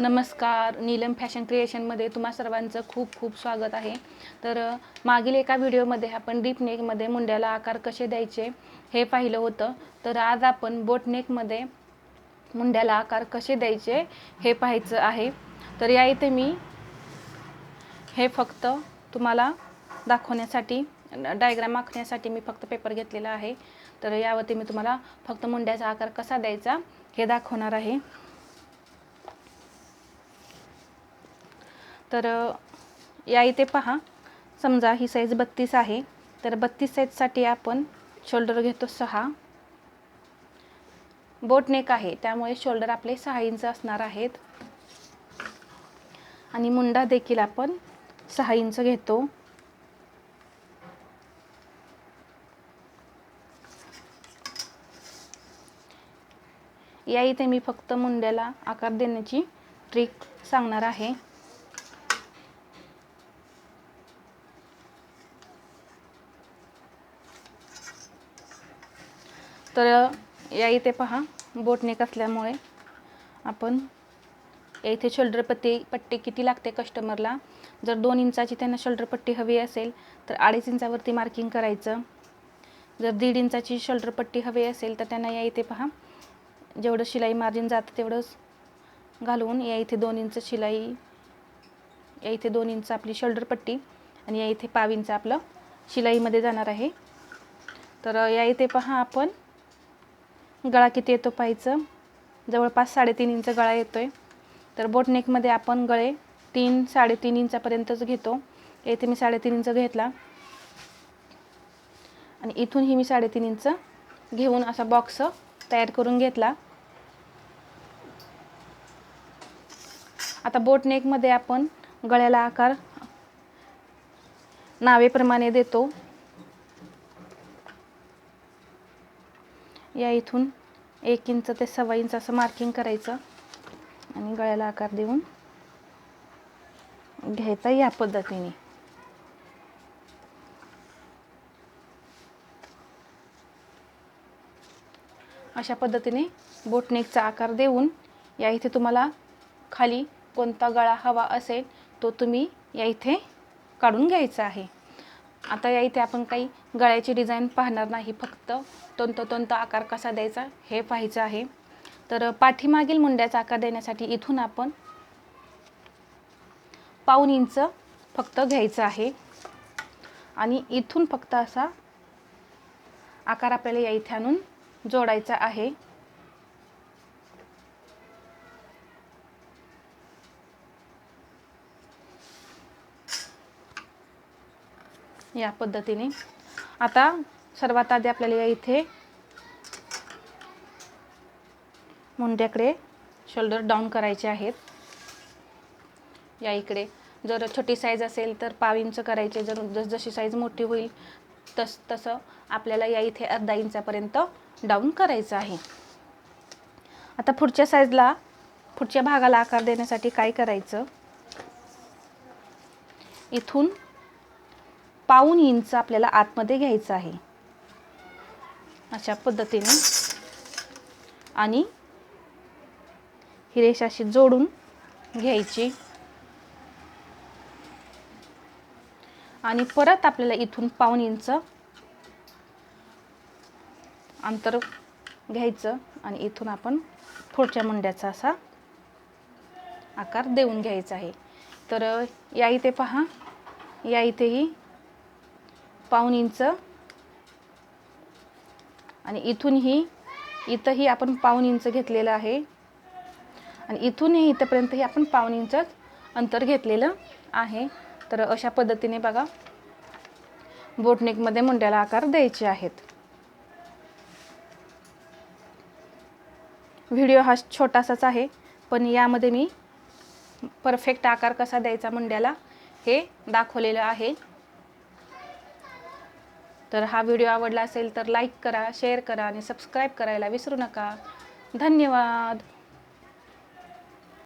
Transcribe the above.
नमस्कार नीलम फॅशन क्रिएशनमध्ये तुम्हा सर्वांचं खूप खूप स्वागत आहे. तर मागील एका व्हिडिओमध्ये आपण डीप नेकमध्ये मुंड्याला आकार कसे द्यायचे हे पाहिलं होतं. तर आज आपण बोट नेकमध्ये मुंड्याला आकार कसे द्यायचे हे पाहायचं आहे. तर या इथे मी हे फक्त तुम्हाला दाखवण्यासाठी डायग्राम आखण्यासाठी मी फक्त पेपर घेतलेला आहे. तर यावरती मी तुम्हाला फक्त मुंड्याचा आकार कसा द्यायचा हे दाखवणार आहे. तर या इथे पहा. समजा ही साईज बत्तीस आहे. तर बत्तीस साईजसाठी आपण शोल्डर घेतो सहा. बोटनेक आहे. त्यामुळे शोल्डर आपले सहा इंच असणार आहेत. आणि मुंडा देखील आपण सहा इंच घेतो. या इथे मी फक्त मुंड्याला आकार देण्याची ट्रिक सांगणार आहे. तर या इथे पहा बोटनेक असल्यामुळे आपण या इथे शोल्डर पट्टी पट्टी किती लागते कस्टमरला जर दोन इंचाची त्यांना शोल्डर पट्टी हवी असेल तर अडीच इंचावरती मार्किंग करायचं. जर दीड इंचाची शोल्डर पट्टी हवी असेल तर त्यांना या इथे पहा जेवढं शिलाई मार्जिन जातं तेवढंच घालवून या इथे दोन इंच शिलाई या इथे दोन इंच आपली शोल्डर पट्टी आणि या इथे पाव इंच आपलं शिलाईमध्ये जाणार आहे. तर या इथे पहा आपण गळा किती येतो पाहायचं? जवळपास साडेतीन इंच गळा येतो आहे तर बोटनेकमध्ये आपण गळे तीन साडेतीन इंचापर्यंतच घेतो. येथे मी साडेतीन इंच घेतला. आणि इथूनही मी साडेतीन इंच घेऊन असा बॉक्स तयार करून घेतला. आता बोटनेकमध्ये आपण गळ्याला आकार नावेप्रमाणे देतो. या इथून एक इंच ते सव्वा इंच असं मार्किंग करायचं. आणि गळ्याला आकार देऊन घ्यायचा या पद्धतीने. अशा पद्धतीने बोटनेकचा आकार देऊन या इथे तुम्हाला खाली कोणता गळा हवा असेल तो तुम्ही या इथे काढून घ्यायचा आहे. आता या इथे आपण काही गळ्याची डिझाईन पाहणार नाही फक्त तंतोतंत आकार कसा द्यायचा हे पाहायचं आहे. तर पाठीमागील मुंड्याचा आकार देण्यासाठी इथून आपण पाऊन इंच फक्त घ्यायचं आहे. आणि इथून फक्त असा आकार आपल्याला या इथे आणून जोडायचा आहे. या पद्धतीने. आता सर्वात आधी आपल्याला या इथे मुंड्याकडे शोल्डर डाऊन करायचे आहेत. या इकडे. जर छोटी साईज असेल तर पाव इंच करायचे. जर जस जशी साईज मोठी होईल तस तसं आपल्याला या इथे अर्धा इंचापर्यंत डाऊन करायचं आहे. आता पुढच्या साईजला पुढच्या भागाला आकार देण्यासाठी काय करायचं? इथून पाऊन इंच आपल्याला आतमध्ये घ्यायचं आहे. अशा पद्धतीने. आणि ही रेषा अशी जोडून घ्यायची. आणि परत आपल्याला इथून पाऊन इंच अंतर घ्यायचं आणि इथून आपण थोडच्या मुंड्याचा असा आकार देऊन घ्यायचा आहे. तर या इथे पहा. या इथेही पाऊन इंच. आणि इथूनही इथंही आपण पाऊन इंच घेतलेलं आहे. आणि इथूनही इथंपर्यंतही आपण पाऊन इंचच अंतर घेतलेलं आहे. तर अशा पद्धतीने बघा बोटनेकमध्ये मुंड्याला आकार द्यायचे आहेत. व्हिडिओ हा छोटासाच आहे पण यामध्ये मी परफेक्ट आकार कसा द्यायचा मुंड्याला हे दाखवलेलं आहे. तर हा व्हिडिओ आवडला असेल तर लाईक करा शेअर करा आणि सबस्क्राईब करायला विसरू नका. धन्यवाद.